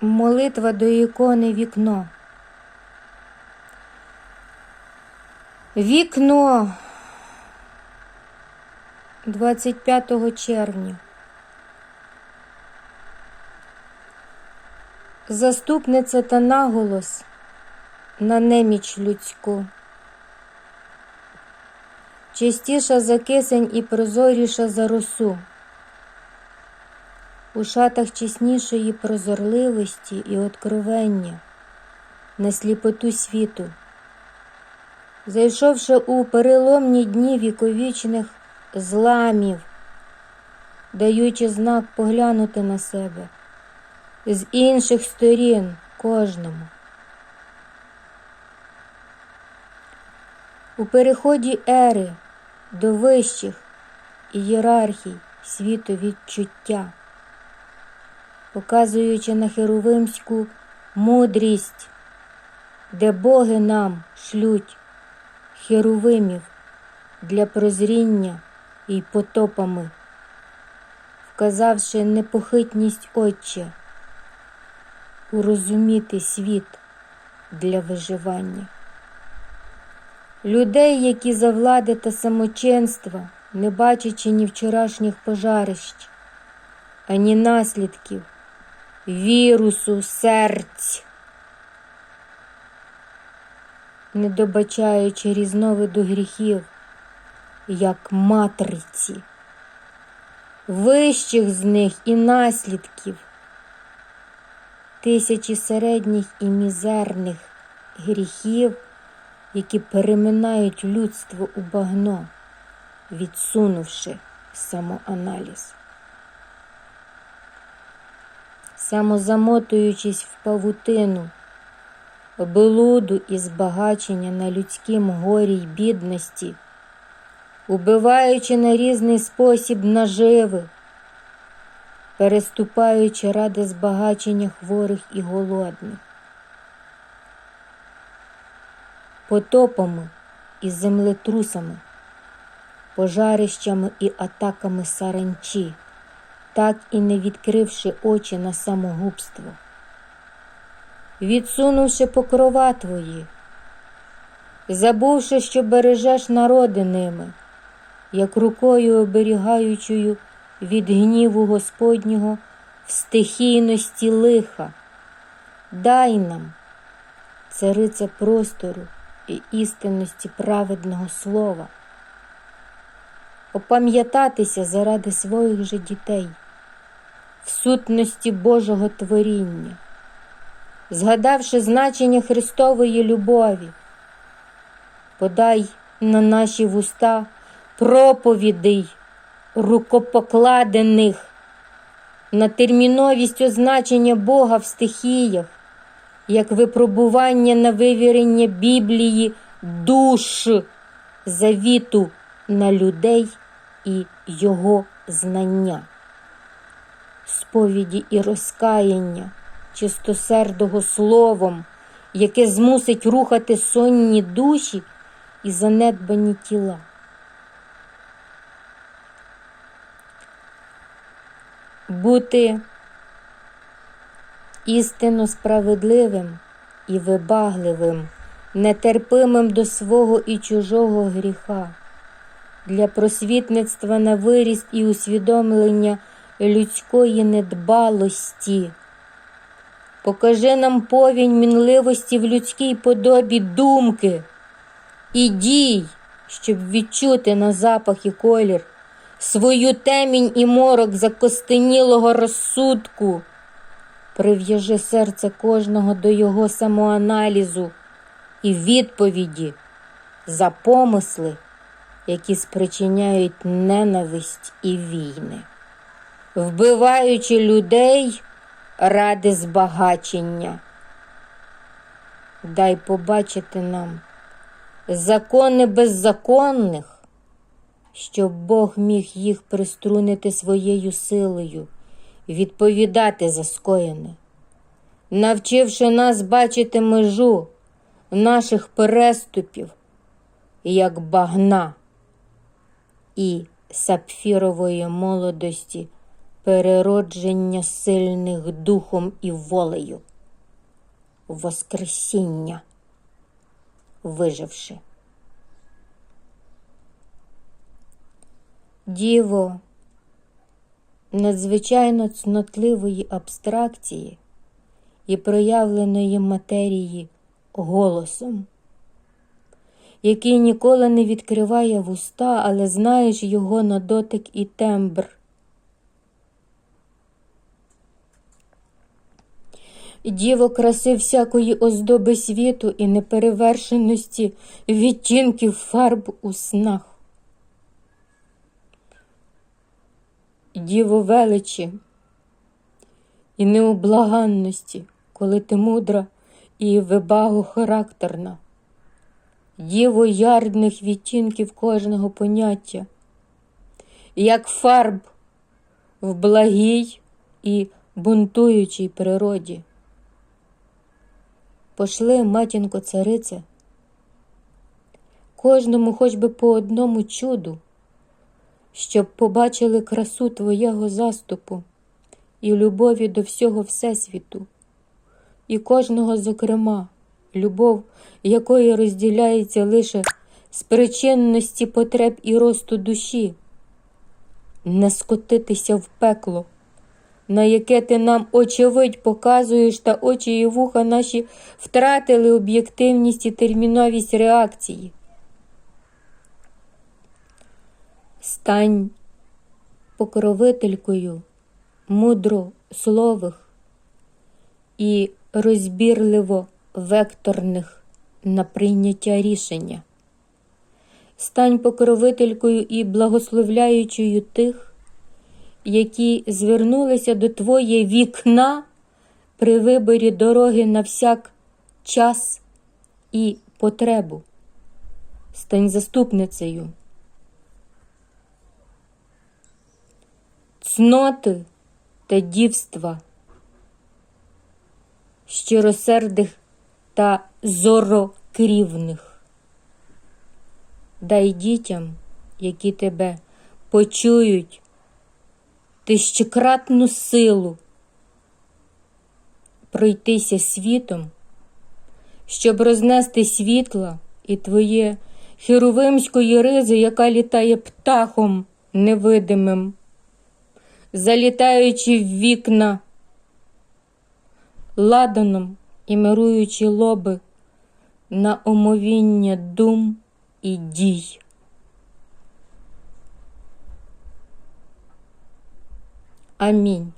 Молитва до ікони вікно. Вікно 25 червня. Заступниця та наголос на неміч людську. Чистіша за кисень і прозоріша за росу. У шатах чеснішої прозорливості і откровення на сліпоту світу, зайшовши у переломні дні віковічних зламів, даючи знак поглянути на себе з інших сторін кожному. У переході ери до вищих ієрархій світу відчуття, показуючи на херовимську мудрість, де боги нам шлють херовимів для прозріння і потопами, вказавши непохитність Отче, урозуміти світ для виживання. Людей, які за влади та самочинства, не бачачи ні вчорашніх пожарищ, ані наслідків вірусу серць, не добачаючи різновиду гріхів, як матриці, вищих з них і наслідків, тисячі середніх і мізерних гріхів які переминають людство у багно, відсунувши самоаналіз. Самозамотуючись в павутину, блуду і збагачення на людськім горі й бідності, убиваючи на різний спосіб наживи, переступаючи ради збагачення хворих і голодних. потопами і землетрусами, пожарищами і атаками саранчі, так і не відкривши очі на самогубство, відсунувши покрова твої, забувши, що бережеш народи ними, як рукою оберігаючою від гніву Господнього в стихійності лиха, дай нам, цариця простору і істинності праведного слова, опам'ятатися заради своїх же дітей, в сутності Божого творіння, згадавши значення Христової любові, подай на наші вуста проповідей рукопокладених на терміновість означення Бога в стихіях як випробування на вивірення Біблії душ завіту на людей і його знання, сповіді і розкаяння, чистосердого словом, яке змусить рухати сонні душі і занедбані тіла. Бути істинно справедливим і вибагливим, нетерпимим до свого і чужого гріха, для просвітництва на виріст і усвідомлення людської недбалості. Покажи нам повінь мінливості в людській подобі думки і дій, щоб відчути на запах і колір свою темінь і морок закостенілого розсудку. Прив'яжи серце кожного до його самоаналізу і відповіді за помисли, які спричиняють ненависть і війни, вбиваючи людей ради збагачення. Дай побачити нам закони беззаконних, щоб Бог міг їх приструнити своєю силою відповідати за скоєне, навчивши нас бачити межу наших переступів, як багна і сапфірової молодості переродження сильних духом і волею, Воскресіння, виживши. Діво надзвичайно цнотливої абстракції і проявленої матерії голосом, який ніколи не відкриває вуста, але знаєш його на дотик і тембр. Діво краси всякої оздоби світу і неперевершеності відтінків фарб у снах. Діво величі і необлаганності, коли ти мудра і вибагу характерна, діво ярдних відтінків кожного поняття, як фарб в благій і бунтуючій природі. Пошли, матінко царице, кожному хоч би по одному чуду, щоб побачили красу Твоєго заступу і любові до всього Всесвіту, і кожного, зокрема, любов, якої розділяється лише з причинності потреб і росту душі, не скотитися в пекло на яке ти нам, очевидь, показуєш, та очі і вуха наші втратили об'єктивність і терміновість реакції. Стань покровителькою мудро слових і розбірливо векторних на прийняття рішення. Стань покровителькою і благословляючою тих, які звернулися до Твоє вікна при виборі дороги на всяк час і потребу. Стань заступницею. Цноти та дівства, щиросердих та зорокрівних. Дай дітям, які тебе почують тисячократну силу пройтися світом, щоб рознести світла і твоє херовимської ризи, яка літає птахом невидимим, залітаючи в вікна, ладаном і мируючи лоби на омовіння дум і дій. Амінь.